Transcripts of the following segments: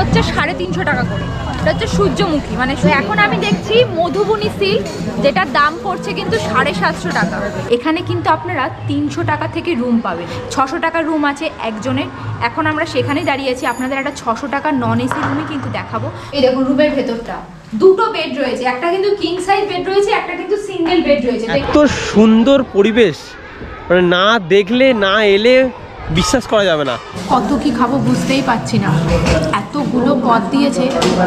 হচ্ছে সাড়ে তিনশো টাকা করে। এটা হচ্ছে সূর্যমুখী। মানে এখন আমি দেখছি মধুবনী সিল্ক যেটার দাম পড়ছে কিন্তু সাড়ে সাতশো টাকা। এখানে কিন্তু আপনারা তিনশো টাকা থেকে রুম পাবেন। ছশো টাকার রুম আছে একজনের। এখন আমরা সেখানে দাঁড়িয়ে আছি। আপনাদের একটা ছশো টাকার নন এসি রুমই কিন্তু দেখাবো। এই দেখুন রুমের ভেতরটা। দুটো বেড রয়েছে। একটা কিন্তু কিং সাইজ বেড রয়েছে একটা কিন্তু সিঙ্গেল বেড রয়েছে। এত সুন্দর পরিবেশ। মানে না দেখলে না এলে বিশ্বাস করা যাবে না। কত কি খাব বুঝতেই পারছি না। এতগুলো পদ দিয়েছে।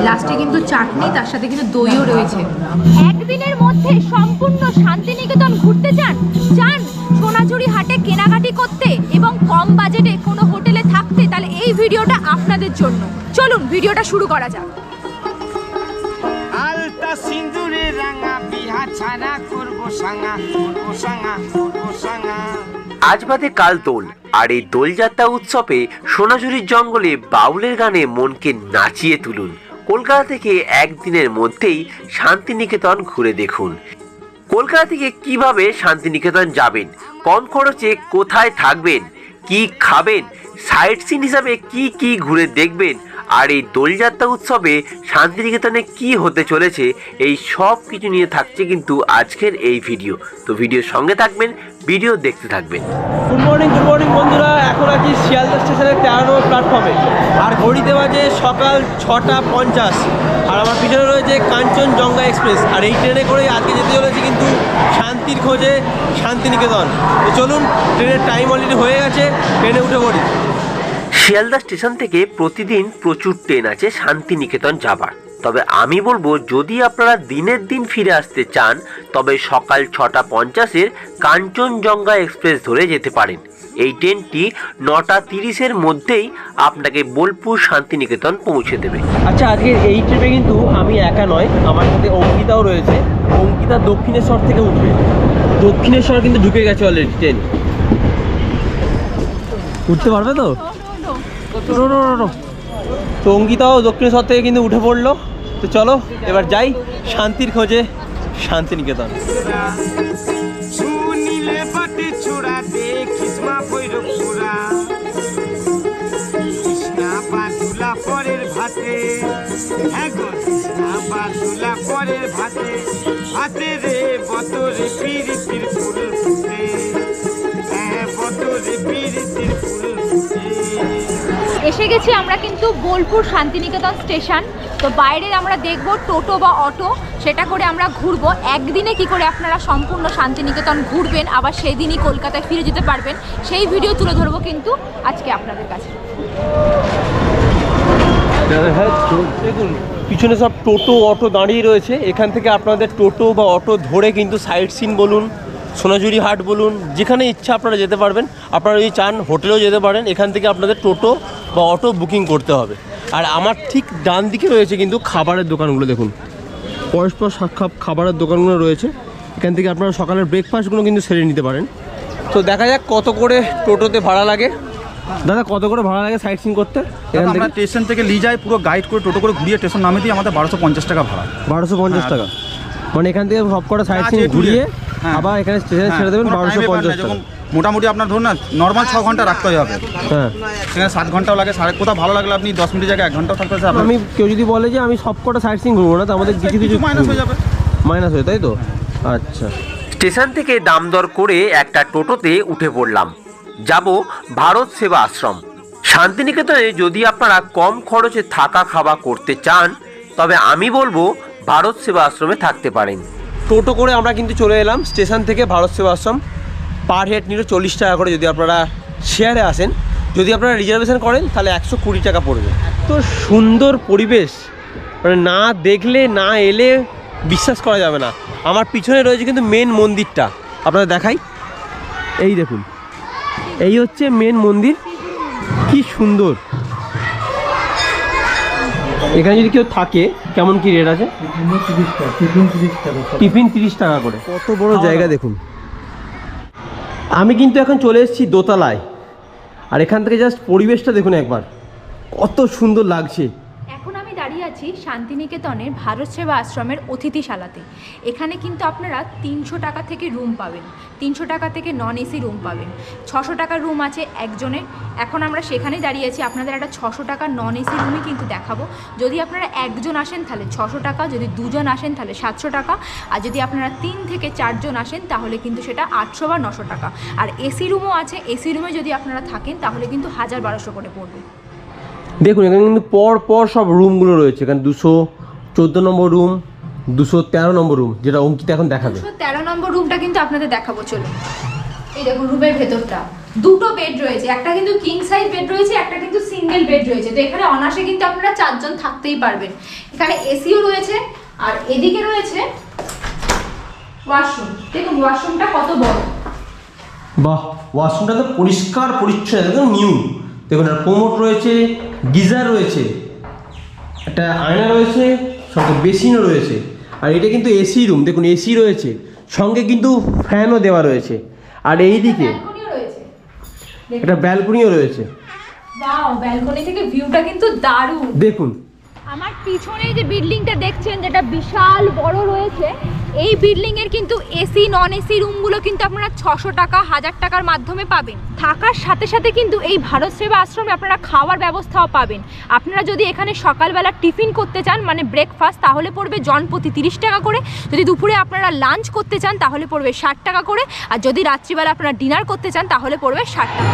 লাস্টে কিন্তু চাটনি তার সাথে কিন্তু দইও রয়েছে। একদিনের মধ্যে সম্পূর্ণ শান্তিনিকেতন ঘুরতে চান? চান সোনাঝুরি হাটে কেনাকাটি করতে এবং কম বাজেটে কোনো হোটেলে থাকতে? তাহলে এই ভিডিওটা আপনাদের জন্য। চলুন ভিডিওটা শুরু করা যাক। আলতা সিন্দুরে রাঙা বিহা ছাড়া করব সাঙা করব সাঙা করব সাঙা। আজ বাদে কাল দোল, আর এই দোলযাত্রা উৎসবে সোনাঝুরির জঙ্গলে বাউলের গানে মনকে নাচিয়ে তুলুন। কলকাতা থেকে একদিনের মধ্যেই শান্তিনিকেতন ঘুরে দেখুন। কলকাতা থেকে কীভাবে শান্তিনিকেতন যাবেন, কম খরচে কোথায় থাকবেন, কি খাবেন, সাইট সিন হিসাবে কি কি ঘুরে দেখবেন, আর এই দোলযাত্রা উৎসবে শান্তিনিকেতনে কি হতে চলেছে, এই সব কিছু নিয়ে থাকছে কিন্তু আজকের এই ভিডিও। তো ভিডিওর সঙ্গে থাকবেন ভিডিও দেখতে থাকবেন। গুড মর্নিং গুড মর্নিং বন্ধুরা। এখন আছি শিয়ালদা স্টেশনের তেরো নম্বর প্ল্যাটফর্মে আর ঘড়িতে বাজে সকাল ছটা পঞ্চাশ আর আমার পিছনে রয়েছে কাঞ্চনজঙ্ঘা এক্সপ্রেস। আর এই ট্রেনে করে আজকে যেতে চলেছে কিন্তু শান্তির খোঁজে শান্তিনিকেতন। তো চলুন ট্রেনের টাইম অলরেডি হয়ে গেছে ট্রেনে উঠে পড়ি। শিয়ালদা স্টেশন থেকে প্রতিদিন প্রচুর ট্রেন আছে শান্তিনিকেতন যাবার। তবে আমি বলব যদি আপনারা দিনের দিন ফিরে আসতে চান তবে সকাল ছটা পঞ্চাশের কাঞ্চনজঙ্ঘা এক্সপ্রেস ধরে যেতে পারেন। এই ট্রেনটি নটা তিরিশের মধ্যেই আপনাকে বোলপুর শান্তিনিকেতন পৌঁছে দেবে। আচ্ছা আজকে এই ট্রিপে কিন্তু আমি একা নয় আমার সাথে অঙ্কিতাও রয়েছে। অঙ্কিতা দক্ষিণেশ্বর থেকে উঠবে। দক্ষিণেশ্বর কিন্তু ঢুকে গেছে অলরেডি ট্রেন উঠতে পারবে তো। তো অঙ্কিতাও দক্ষিণেশ্বর থেকে কিন্তু উঠে পড়ল। তো চলো, এবার যাই শান্তির খোঁজে, শান্তিনিকেতন। পরের ভাতে। হ্যাঁ পরের ভাতে। ভাতে রে বতরে পিরিতির ফুল এসে গেছি আমরা কিন্তু বোলপুর শান্তিনিকেতন স্টেশন। তো বাইরে আমরা দেখব টোটো বা অটো, সেটা করে আমরা ঘুরবো। একদিনে কি করে আপনারা সম্পূর্ণ শান্তিনিকেতন ঘুরবেন, আবার সেই দিনই কলকাতায় ফিরে যেতে পারবেন, সেই ভিডিও তুলে ধরবো কিন্তু আজকে আপনাদের কাছে। দেখুন পিছনে সব টোটো, অটো দাঁড়িয়ে রয়েছে। এখান থেকে আপনাদের টোটো বা অটো ধরে কিন্তু সাইট সিন বলুন সোনাঝুরি হাট বলুন যেখানে ইচ্ছা আপনারা যেতে পারবেন। আপনারা যদি চান হোটেলেও যেতে পারেন। এখান থেকে আপনাদের টোটো বা অটো বুকিং করতে হবে। আর আমার ঠিক ডান দিকে রয়েছে কিন্তু খাবারের দোকানগুলো দেখুন। পরস্পর সাক্ষাৎ খাবারের দোকানগুলো রয়েছে। এখান থেকে আপনারা সকালের ব্রেকফাস্টগুলো কিন্তু সেরে নিতে পারেন। তো দেখা যাক কত করে টোটোতে ভাড়া লাগে। দাদা কত করে ভাড়া লাগে সাইট সিন করতে আমরা স্টেশন থেকে নিয়ে যাই পুরো গাইড করে টোটো করে ঘুরিয়ে স্টেশন নামে দিয়ে আমাদের বারোশো পঞ্চাশ টাকা ভাড়া। বারোশো পঞ্চাশ হ্যাঁ। টাকা। মানে এখান থেকে সব কটা সাইড সিন ঘুরিয়ে। আবার এখানে স্টেশনে হ্যাঁ, ছেড়ে দেবেন বারোশো পঞ্চাশ মোটামুটি আপনার ধরুন না নর্মাল ছ ঘণ্টা রাখতে হবে। হ্যাঁ। সেখানে সাত ঘন্টাও লাগে সাড়ে কোথাও ভালো লাগলে আপনি দশ মিনিট জায়গায় এক ঘন্টাও থাকতে পারছেন আমি কেউ যদি বলে যে আমি সব কটা সাইড সিন ঘুরবো না তো আমাদের কিছু কিছু মাইনাস হয়ে যাবে। মাইনাস হয়ে তাই তো? আচ্ছা। স্টেশন থেকে দাম দর করে একটা টোটোতে উঠে পড়লাম। যাব ভারত সেবা আশ্রম। শান্তিনিকেতনে যদি আপনারা কম খরচে থাকা খাওয়া করতে চান তবে আমি বলব ভারত সেবা আশ্রমে থাকতে পারেন। টোটো করে আমরা কিন্তু চলে এলাম। স্টেশন থেকে ভারত সেবা আশ্রম পার হেড নিল চল্লিশ টাকা করে যদি আপনারা শেয়ারে আসেন। যদি আপনারা রিজার্ভেশন করেন, তাহলে একশো কুড়ি টাকা পড়বে। তো সুন্দর পরিবেশ। মানে না দেখলে, না এলে বিশ্বাস করা যাবে না। আমার পিছনে রয়েছে কিন্তু মেন মন্দিরটা। আপনারা দেখাই। এই দেখুন। এই হচ্ছে মেন মন্দির। কি সুন্দর। এখানে যদি কেউ থাকে কেমন কি রেট আছে? টিফিন তিরিশ টাকা করে। কত বড় জায়গা দেখুন। আমি কিন্তু এখন চলে এসেছি দোতলায়। আর এখান থেকে জাস্ট পরিবেশটা দেখুন একবার। কত সুন্দর লাগছে। আছি শান্তিনিকেতনের ভারত সেবা আশ্রমের অতিথিশালাতে। এখানে কিন্তু আপনারা তিনশো টাকা থেকে রুম পাবেন। তিনশো টাকা থেকে নন এসি রুম পাবেন। ছশো টাকার রুম আছে একজনের। এখন আমরা সেখানে দাঁড়িয়ে আছি। আপনাদের একটা ছশো টাকা নন এসি রুমই কিন্তু দেখাবো। যদি আপনারা একজন আসেন, তাহলে ছশো টাকা। যদি দুজন আসেন, তাহলে সাতশো টাকা। আর যদি আপনারা তিন থেকে চারজন আসেন, তাহলে কিন্তু সেটা আটশো বা নশো টাকা। আর এসি রুমও আছে। এসি রুমে যদি আপনারা থাকেন, তাহলে কিন্তু হাজার বারোশো করে পড়বে। দেখুন এখানে কিন্তু পর পর সব রুমগুলো রয়েছে। এখানে দুশো চোদ্দ নম্বর রুম দুশো তেরো নম্বর রুম যেটা অঙ্কিতা এখন দেখাবে। তেরো নম্বর রুমটা কিন্তু আপনাদের দেখাবো চলুন। এই দেখুন রুমের ভেতরটা। দুটো বেড রয়েছে একটা কিন্তু কিং সাইজ বেড রয়েছে একটা কিন্তু সিঙ্গেল বেড রয়েছে। তো এখানে অনাসে কিন্তু আপনারা চারজন থাকতেই পারবেন। এখানে এসিও রয়েছে আর এদিকে রয়েছে ওয়াশরুম দেখুন ওয়াশরুমটা কত বড়। বাহ ওয়াশরুমটা তো পরিষ্কার পরিচ্ছন্ন একদম নিউ দেখুন আর কোমোট রয়েছে গিজার রয়েছে একটা আয়না রয়েছে সঙ্গে বেসিনও রয়েছে। আর এটা কিন্তু এসি রুম দেখুন এসি রয়েছে সঙ্গে কিন্তু ফ্যানও দেওয়া রয়েছে। আর এই দিকে একটা ব্যালকনিও রয়েছে। ওয়াও ব্যালকনি থেকে ভিউটা কিন্তু দারুণ। দেখুন। আমার পিছনে যে বিল্ডিংটা দেখছেন যেটা বিশাল বড় রয়েছে এই বিল্ডিং এর কিন্তু এসি নন এসি রুমগুলো কিন্তু আপনারা ছশো টাকা, হাজার টাকার মাধ্যমে পাবেন। থাকার সাথে সাথে কিন্তু এই ভারত সেবা আশ্রমে আপনারা খাওয়ার ব্যবস্থাও পাবেন। আপনারা যদি এখানে সকালবেলা টিফিন করতে চান মানে ব্রেকফাস্ট তাহলে পড়বে জনপ্রতি তিরিশ টাকা করে। যদি দুপুরে আপনারা লাঞ্চ করতে চান, তাহলে পড়বে ষাট টাকা করে। আর যদি রাত্রিবেলা আপনারা ডিনার করতে চান, তাহলে পড়বে ষাট টাকা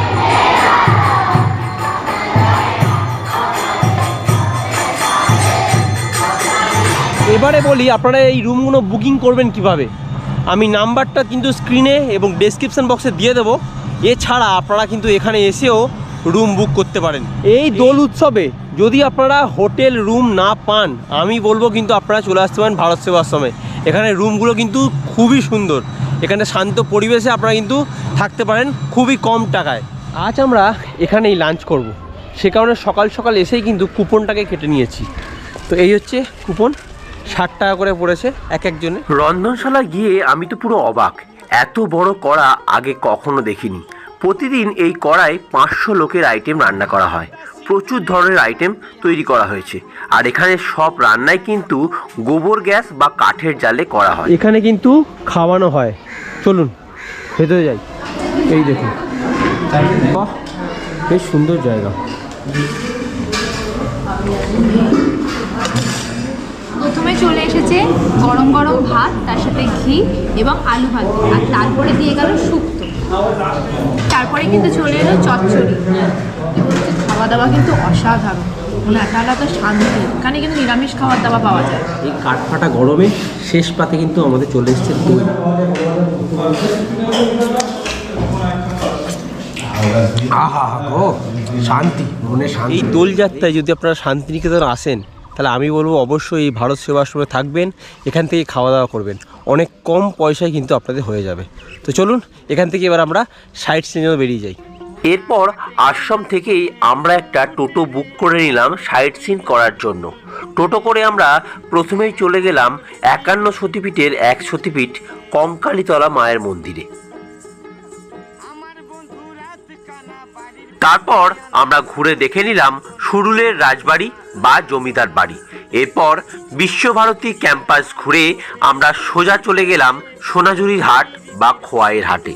এবারে বলি আপনারা এই রুমগুলো বুকিং করবেন কীভাবে? আমি নাম্বারটা কিন্তু স্ক্রিনে এবং ডেসক্রিপশন বক্সে দিয়ে দেবো। এছাড়া আপনারা কিন্তু এখানে এসেও রুম বুক করতে পারেন। এই দোল উৎসবে যদি আপনারা হোটেল রুম না পান আমি বলব কিন্তু আপনারা চলে আসতে পারেন ভারত সেবাশ্রমে। এখানে রুমগুলো কিন্তু খুবই সুন্দর। এখানে শান্ত পরিবেশে আপনারা কিন্তু থাকতে পারেন খুবই কম টাকায়। আজ আমরা এখানেই লাঞ্চ করব। সে কারণে সকাল সকাল এসেই কিন্তু কুপনটাকে কেটে নিয়েছি। তো এই হচ্ছে কুপন। ষাট টাকা করে পড়েছে এক একজনে রন্ধনশালা গিয়ে আমি তো পুরো অবাক। এত বড় কড়া আগে কখনো দেখিনি। প্রতিদিন এই কড়ায় পাঁচশো লোকের আইটেম রান্না করা হয়। প্রচুর ধরনের আইটেম তৈরি করা হয়েছে। আর এখানে সব রান্নাই কিন্তু গোবর গ্যাস বা কাঠের জালে করা হয়। এখানে কিন্তু খাওয়ানো হয়। চলুন ভেতরে যাই। এই দেখুন। বাহ বেশ সুন্দর জায়গা। প্রথমে চলে এসেছে গরম গরম ভাত তার সাথে ঘি এবং আলু ভাত আর তারপরে দিয়ে গেল শুক্তো। তারপরে কিন্তু চলে এলো চচ্চড়ি। খাওয়া দাওয়া কিন্তু অসাধারণ। মানে একটা আলাদা শান্তি এখানে কিন্তু নিরামিষ খাবার দাওয়া পাওয়া যায়। এই কাঠফাটা গরমে শেষ পাতে কিন্তু আমাদের চলে এসছে দই। আহা গো শান্তি। মনে শান্তি। এই দোলযাত্রায় যদি আপনারা শান্তিনিকেতন আসেন তাহলে আমি বলব অবশ্যই এই ভারত সেবা আশ্রমে থাকবেন, এখান থেকে খাওয়া দাওয়া করবেন। অনেক কম পয়সায় কিন্তু আপনাদের হয়ে যাবে। তো চলুন, এখান থেকে এবার আমরা সাইড সিন বেরিয়ে যাই। এরপর আশ্রম থেকেই আমরা একটা টোটো বুক করে নিলাম সাইট সিন করার জন্য। টোটো করে আমরা প্রথমেই চলে গেলাম একান্ন সতীপীঠের এক সতীপীঠ কঙ্কালীতলা মায়ের মন্দিরে। তারপর আমরা ঘুরে দেখে নিলাম সুরুলের রাজবাড়ি বা জমিদার বাড়ি। এরপর বিশ্বভারতী ক্যাম্পাস ঘুরে আমরা সোজা চলে গেলাম সোনাঝুরির হাট বা খোয়াইয়ের হাটে।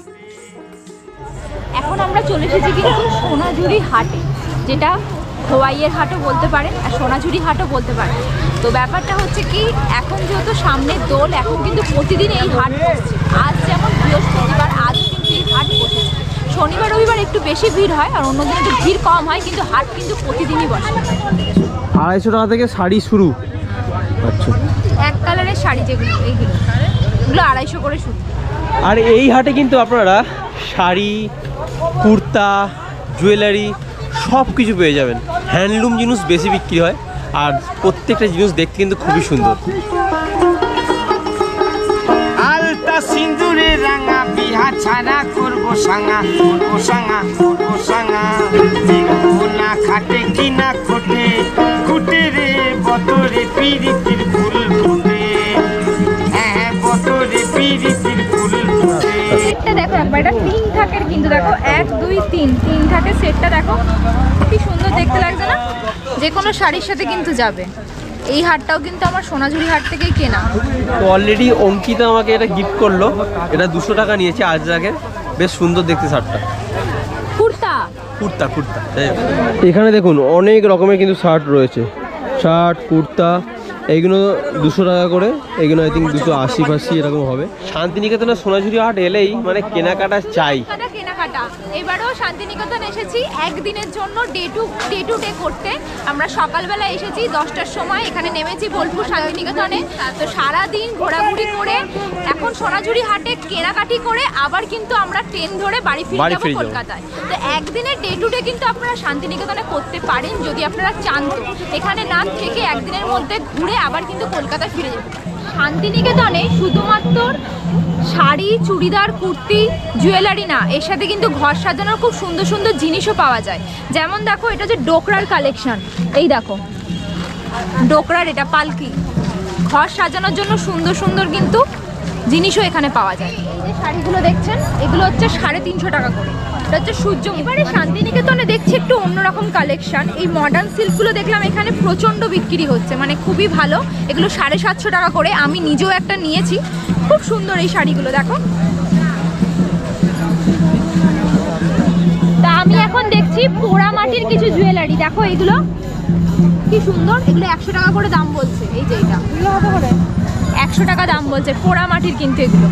এখন আমরা চলে এসেছি কিন্তু সোনাঝুরি হাটে, যেটা খোয়াইয়ের হাটও বলতে পারেন আর সোনাঝুরি হাটও বলতে পারেন তো ব্যাপারটা হচ্ছে কি, এখন যেহেতু সামনে দোল, এখন কিন্তু প্রতিদিন এই হাট আজ যেমন বৃহস্পতিবার আজও কিন্তু এই হাট বসেছে শনিবার রবিবার একটু বেশি ভিড় হয় আর অন্যদিন একটু ভিড় কম হয় কিন্তু হাট কিন্তু প্রতিদিনই বসে। আড়াইশো টাকা থেকে শাড়ি শুরু। আচ্ছা। এক কালারের শাড়ি যেগুলো এইগুলো। এগুলো আড়াইশো করে শুরু। আর এই হাটে কিন্তু আপনারা শাড়ি কুর্তা জুয়েলারি সব কিছু পেয়ে যাবেন। হ্যান্ডলুম জিনিস বেশি বিক্রি হয় আর প্রত্যেকটা জিনিস দেখতে কিন্তু খুবই সুন্দর। সাঙা করব সাঙা করব সাঙা। না খাটে কি না খোটে খুটে রে বতরে পিরিতির ফুল ফুটে। হ্যাঁ হ্যাঁ বতরে পিরিতির ফুল ফুটে। সেটটা দেখো একবার এটা তিন থাকের কিন্তু দেখো এক দুই তিন। তিন থাকের সেটটা দেখো কি সুন্দর দেখতে লাগছে না? যে কোনো শাড়ির সাথে কিন্তু যাবে। এই হারটাও কিন্তু আমার সোনাঝুরি হাট থেকেই কেনা। তো অলরেডি অঙ্কিতা আমাকে এটা গিফট করল। এটা দুশো টাকা নিয়েছে আজ আগে। বেশ সুন্দর দেখতে শার্টটা। কুর্তা? কুর্তা কুর্তা। এখানে দেখুন অনেক রকমের কিন্তু শার্ট রয়েছে। শার্ট কুর্তা এইগুলো দুশো টাকা করে এইগুলো আই থিঙ্ক দুশো আশি ফাশি এরকম হবে। শান্তিনিকেতনের সোনাঝুরি হাট এলেই মানে কেনাকাটা চাই। কেনাকাটা এবারও শান্তিনিকেতন এসেছি। একদিনের জন্য day to day to day করতে। আমরা সকালবেলা এসেছি দশটার সময়। এখানে নেমেছি বোলপুর শান্তিনিকেতনে। তো সারাদিন ঘোরাঘুরি করে এখন সোনাঝুরি হাটে কেনাকাটি করে আবার কিন্তু আমরা ট্রেন ধরে বাড়ি ফিরে যাব কলকাতায়। তো একদিনের ডে টু ডে কিন্তু আপনারা শান্তিনিকেতনে করতে পারেন যদি আপনারা চান তো। এখানে না থেকে একদিনের মধ্যে ঘুরে আবার কিন্তু কলকাতায় ফিরে যেতে পারেন। শান্তিনিকেতনে শুধুমাত্র শাড়ি, চুড়িদার, কুর্তি, জুয়েলারি না, এর সাথে কিন্তু ঘর সাজানোর খুব সুন্দর সুন্দর জিনিসও পাওয়া যায়। যেমন দেখো, এটা যে ডোকরার কালেকশন এই দেখো, ডোকরার এটা পালকি। ঘর সাজানোর জন্য সুন্দর সুন্দর কিন্তু জিনিসও এখানে পাওয়া যায়। এই যে শাড়িগুলো দেখছেন, এগুলো হচ্ছে সাড়ে তিনশো টাকা করে। এটা হচ্ছে সূর্য এবারে শান্তিনিকেতনে দেখছি একটু অন্যরকম কালেকশন এই মডার্ন সিল্কগুলো দেখলাম এখানে প্রচণ্ড বিক্রি হচ্ছে মানে খুবই ভালো। এগুলো সাড়ে সাতশো টাকা করে, আমি নিজেও একটা নিয়েছি। খুব সুন্দর এই শাড়িগুলো, দেখো। তা আমি এখন দেখছি পোড়া মাটির কিছু জুয়েলারি দেখো এগুলো, কি সুন্দর। এগুলো একশো টাকা করে দাম বলছে। এই যে এটা। একশো টাকা দাম বলছে, পোড়া মাটির কিন্তু এগুলো।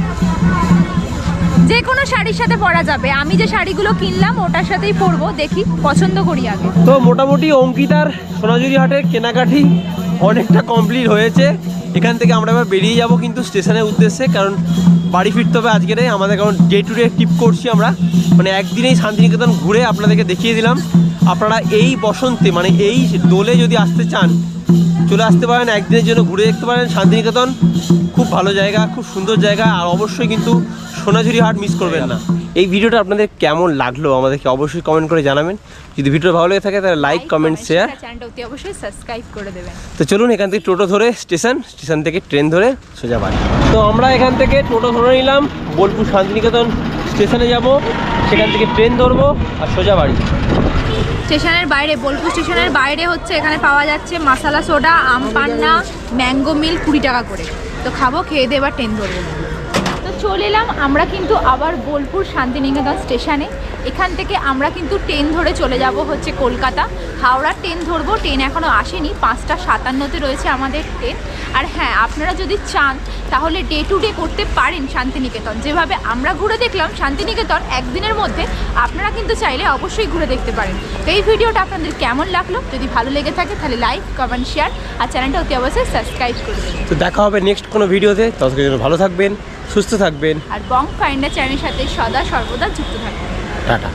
যে কোনো শাড়ির সাথে পরা যাবে। আমি যে শাড়িগুলো কিনলাম, ওটার সাথেই পরবো, দেখি, পছন্দ করি আগে। তো মোটামুটি অঙ্কিতার সোনাঝুরি হাটের কেনাকাটি অনেকটা কমপ্লিট হয়েছে। এখান থেকে আমরা এবার বেরিয়ে যাব কিন্তু স্টেশনের উদ্দেশ্যে, কারণ বাড়ি ফিরতে হবে আজকেরে আমাদের কারণ ডে টু ডে টিপ করছি আমরা। মানে একদিনেই শান্তিনিকেতন ঘুরে আপনাদেরকে দেখিয়ে দিলাম। আপনারা এই বসন্তে মানে এই দোলে যদি আসতে চান চলে আসতে পারেন একদিনের জন্য ঘুরে দেখতে পারেন শান্তিনিকেতন। খুব ভালো জায়গা খুব সুন্দর জায়গা আর অবশ্যই কিন্তু সোনাঝুরি হাট মিস করবেন না। এই ভিডিওটা আপনাদের কেমন লাগল আমাদেরকে অবশ্যই কমেন্ট করে জানাবেন। যদি ভিডিও ভালো লেগে থাকে তাহলে লাইক কমেন্ট শেয়ার অবশ্যই সাবস্ক্রাইব করে দেবেন। তো চলুন এখান থেকে টোটো ধরে স্টেশন স্টেশন থেকে ট্রেন ধরে সোজা বাড়ি। তো আমরা এখান থেকে টোটো ধরে নিলাম বোলপুর শান্তিনিকেতন স্টেশনে যাব। সেখান থেকে ট্রেন ধরবো আর সোজা বাড়ি। স্টেশনের বাইরে, বোলপুর স্টেশনের বাইরে হচ্ছে এখানে পাওয়া যাচ্ছে মাসালা সোডা, আম, পান্না, ম্যাঙ্গো মিল কুড়ি টাকা করে। তো খাব, খেয়ে দিয়ে এবার ট্রেন ধরবো। চলে এলাম। আমরা কিন্তু আবার বোলপুর শান্তিনিকেতন স্টেশনে। এখান থেকে আমরা কিন্তু ট্রেন ধরে চলে যাব হচ্ছে কলকাতা। হাওড়ার ট্রেন ধরবো, ট্রেন এখনও আসেনি। পাঁচটা সাতান্নতে রয়েছে আমাদের ট্রেন। আর হ্যাঁ আপনারা যদি চান, তাহলে ডে টু ডে করতে পারেন শান্তিনিকেতন। যেভাবে আমরা ঘুরে দেখলাম, শান্তিনিকেতন একদিনের মধ্যে আপনারা কিন্তু চাইলে অবশ্যই ঘুরে দেখতে পারেন। তো এই ভিডিওটা আপনাদের কেমন লাগল? যদি ভালো লেগে থাকে, তাহলে লাইক কমেন্ট শেয়ার আর চ্যানেলটা অতি অবশ্যই সাবস্ক্রাইব করে তো দেখা হবে নেক্সট কোনো ভিডিওতে। ততক্ষণ ভালো থাকবেন। সুস্থ থাকবেন। আর বং ফাইন্ডার চ্যানেলের সাথে সদা সর্বদা যুক্ত থাকবেন টাটা।